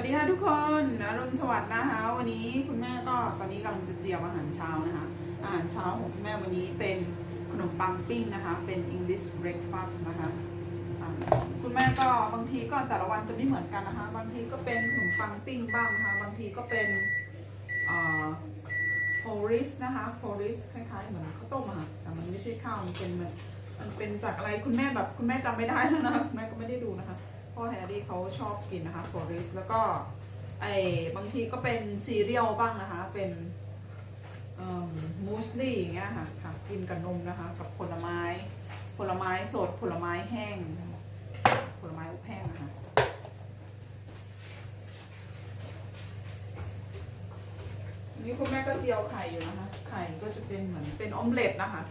วัสดีค่ะทุกคนอรุณสวัสดิ์นะคะ วันนี้คุณแม่ก็ตอนนี้กำลังจะเตรียมอาหารเช้านะคะ อาหารเช้าของคุณแม่วันนี้เป็นขนมปังปิ้งนะคะ เป็น English breakfast นะคะ คุณแม่ก็บางทีก็แต่ละวันจะไม่เหมือนกันนะคะ บางทีก็เป็นขนมปังปิ้งบ้างนะคะ บางทีก็เป็นโพริสนะคะโพริสคล้ายๆเหมือนข้าวต้มอะค่ะ แต่มันไม่ใช่ข้าว มันเป็นมันเป็นจากอะไรคุณแม่แบบคุณแม่จำไม่ได้แล้วนะคุณแม่ก็ไม่ได้ดูนะคะ พ่อแฮร์รี่เขาชอบกินนะคะโฟริสแล้วก็ไอ้บางทีก็เป็นซีเรียลบ้างนะคะ เป็นมูสลี่อย่างเงี้ยค่ะค่ะกินกับนมนะคะ กับผลไม้ ผลไม้สดผลไม้แห้ง ผลไม้อบแห้งนะคะนี่คุณแม่ก็เจียวไข่อยู่นะคะ ไข่ก็จะเป็นเหมือนเป็นออมเล็ตนะคะ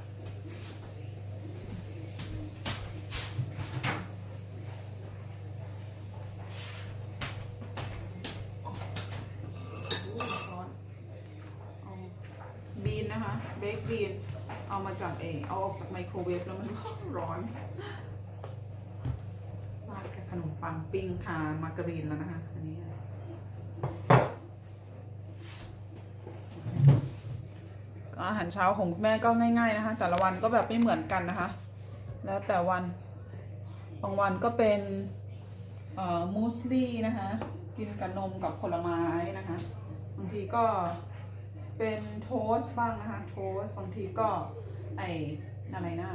อุ้ยร้อนเอาบี นะคะ เบคบีน เอามาจากเอเอาออกจากไมโครเวฟแล้วมันร้อนราดกับขนมปังปิ้งทามาการีนแล้วนะคะ อันนี้ก็อาหารเช้าของแม่ก็ง่ายๆนะคะ แต่ละวันก็แบบไม่เหมือนกันนะคะ แล้วแต่วัน บางวันก็เป็นมูสลี่นะคะ กินกับนมกับผลไม้นะคะ บางทีก็ เป็นโทสบ้างนะคะ โทสบางทีก็ไออะไรนะ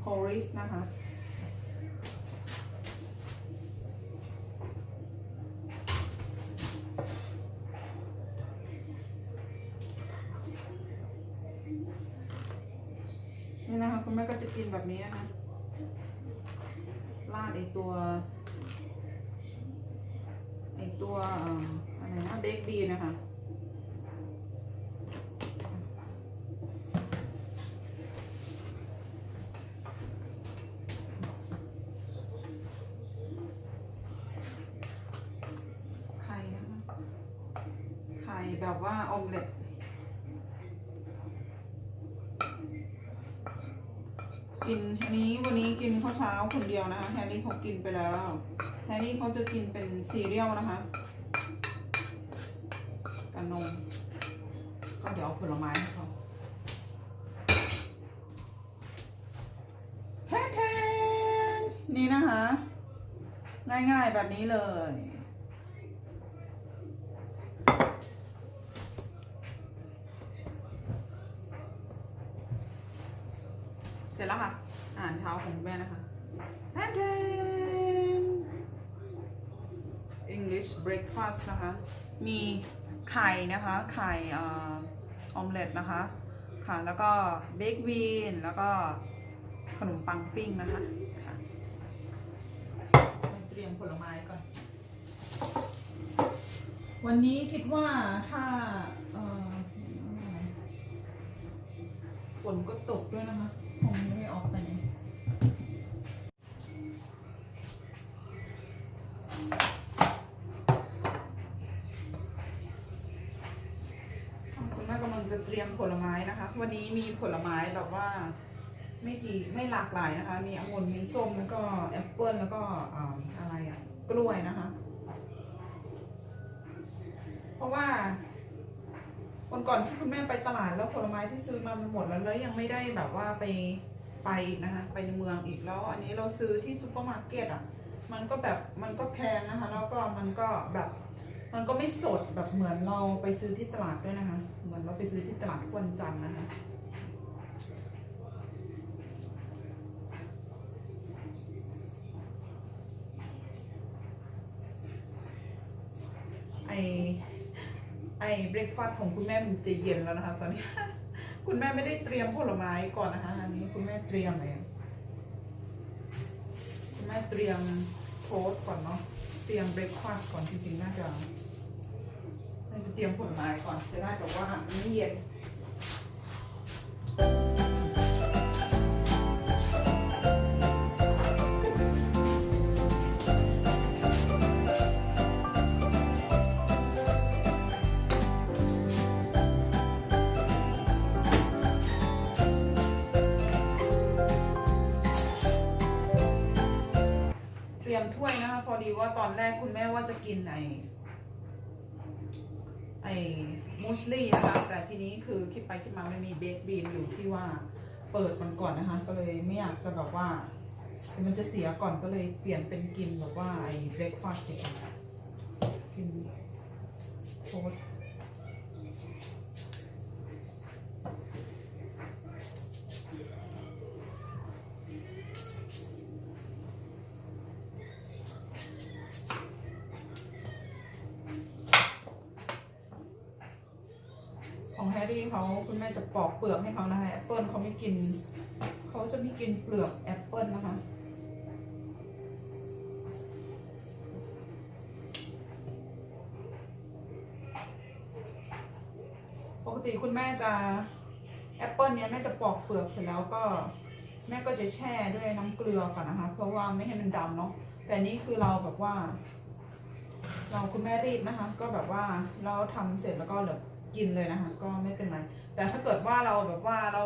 โพริสนะคะนี่นะคะคุณแม่ก็จะกินแบบนี้นะคะราดไอตัวไอตัวเอิ่มอะไรนะเบคบีนะคะ ไข่นะคะ ไข่ แบบว่าออมเล็ตกินนี้วันนี้กินข้าวเช้าคนเดียวนะคะแฮร์รี่เขากินไปแล้วแฮร์รี่เขาจะกินเป็นซีเรียลนะคะกับนมก็เดี๋ยวเอาผลไม้ให้เขาแทนๆนี่นะคะ ง่ายๆแบบนี้เลย เสร็จแล้วค่ะ อาหารเช้าของแม่นะคะแทนแทน English breakfast นะคะ มีไข่นะคะ ไข่ออมเล็ตนะคะ ค่ะ แล้วก็เบคบีน แล้วก็ขนมปังปิ้งนะคะค่ะเตรียมผลไม้ก่อน วันนี้คิดว่าถ้าเอ่อ นก็ตกด้วยนะคะคงไม่ได้ออกไปไหนคุณแม่กำลังจะเตรียมผลไม้นะคะ วันนี้มีผลไม้แบบว่า ไม่กี่ไม่หลากหลายนะคะ มีองุ่นมีส้มแล้วก็แอปเปิลแล้วก็ออะไรอะกล้วยนะคะ เพราะว่า วันก่อนที่คุณแม่ไปตลาดแล้วผลไม้ที่ซื้อมามันหมดแล้วแล้วยังไม่ได้แบบว่าไปไปอีกนะคะ ไปในเมืองอีกแล้ว อันนี้เราซื้อที่ซูเปอร์มาร์เก็ตอะ มันก็แบบมันก็แพงนะคะ แล้วก็มันก็แบบมันก็ไม่สดแบบเหมือนเราไปซื้อที่ตลาดด้วยนะคะ เหมือนเราไปซื้อที่ตลาดกวันจันทร์นะคะไอ ไอ้เบรกฟาสต์ของคุณแม่มันจะเย็นแล้วนะคะ ตอนนี้ คุณแม่ไม่ได้เตรียมผลไม้ก่อนนะคะ อันนี้คุณแม่เตรียมเลยคุณแม่เตรียมโทสก่อนเนาะ เตรียมเบรกฟาสต์ก่อนจริงๆน่าจะน่าจะเตรียมผลไม้ก่อนจะได้แบบว่าไม่เย็น รียมถ้วยนะคะ พอดีว่าตอนแรกคุณแม่ว่าจะกินไอไอมูสลี่นะคะ แต่ทีนี้คือคิดไปคิดมามันมีเบคบีนอยู่ที่ว่าเปิดมันก่อนนะคะ ก็เลยไม่อยากจะแบบว่ามันจะเสียก่อนก็เลยเปลี่ยนเป็นกินแบบว่าไอ้เบรกฟาสต์กินโค้ด รี่เขาคุณแม่จะปอกเปลือกให้เขานะคะแอปเปิลเขาไม่กินเขาจะไม่กินเปลือกแอปเปิลนะคะปกติคุณแม่จะแอปเปิลเนี้ยแม่จะปอกเปลือกเสร็จแล้วก็แม่ก็จะแช่ด้วยน้ำเกลือก่อนนะคะ เพราะว่าไม่ให้มันดำเนาะแต่นี่คือเราแบบว่า เราคุณแม่รีบนะคะ ก็แบบว่าเราทำเสร็จแล้วก็เหลือ กินเลยนะคะก็ไม่เป็นไร แต่ถ้าเกิดว่าเราแบบว่าเรา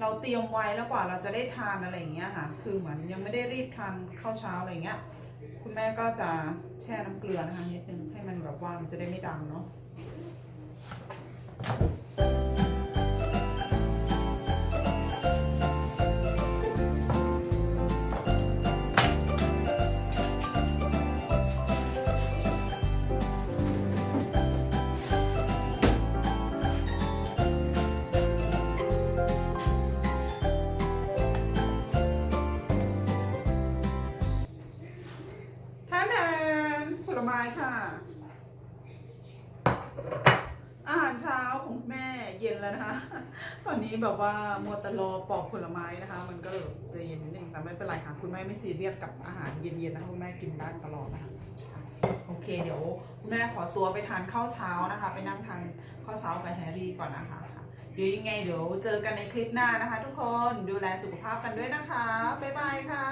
เราเตรียมไว้แล้วกว่าเราจะได้ทานอะไรอย่างเงี้ยค่ะ คือเหมือนยังไม่ได้รีบทานข้าวเช้าอะไรอย่างเงี้ย คุณแม่ก็จะแช่น้ำเกลือนะคะนิดนึงให้มันแบบว่ามันจะได้ไม่ดำเนาะ ค่ะ อาหารเช้าของแม่เย็นแล้วนะคะ ตอนนี้แบบว่ามัวแต่รอปอกผลไม้นะคะ มันก็เลยจะเย็นนิดนึงแต่ไม่เป็นไรค่ะคุณแม่ไม่ซีเรียสกับอาหารเย็นๆนะคะคุณแม่กินได้ตลอดนะคะโอเค เดี๋ยวคุณแม่ขอตัวไปทานข้าวเช้านะคะ ไปนั่งทานข้าวเช้ากับแฮร์รี่ก่อนนะคะเดี๋ยวยังไงเดี๋ยวเจอกันในคลิปหน้านะคะ ทุกคนดูแลสุขภาพกันด้วยนะคะ บ๊ายบายค่ะ